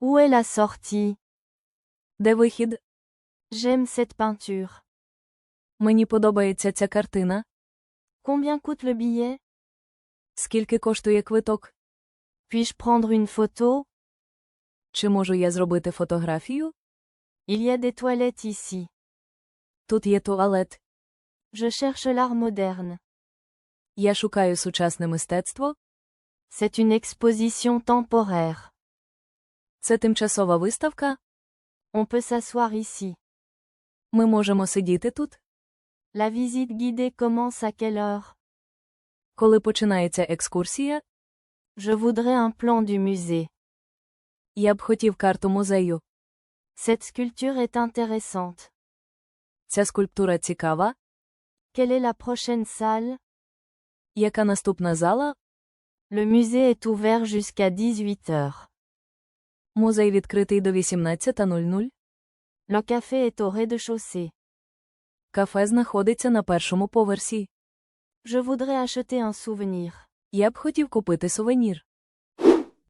Où est la sortie Де вихід? J'aime cette peinture. Мені подобається ця картина. Combien coûte le billet Скільки коштує квиток? Puis-je prendre une photo Чи можу я зробити фотографію? Il y a des toilettes ici. Тут є туалет. Je cherche l'art moderne. Я шукаю сучасне мистецтво. C'est une exposition temporaire. Це тимчасова виставка. On peut s'asseoir ici. Ми можемо сидіти тут. La visite guidée commence à quelle heure Коли починається екскурсія, Je voudrais un plan du musée. я б хотів карту музею. Cette sculpture est intéressante. Ця скульптура цікава. Quelle est la prochaine salle Яка наступна зала? Le musée est ouvert jusqu'à 18 heures. Музей відкритий до 18.00. Le café est au rez-de-chaussée. Кафе знаходиться на першому поверсі. Je voudrais acheter un souvenir. Я б хотів купити сувенір.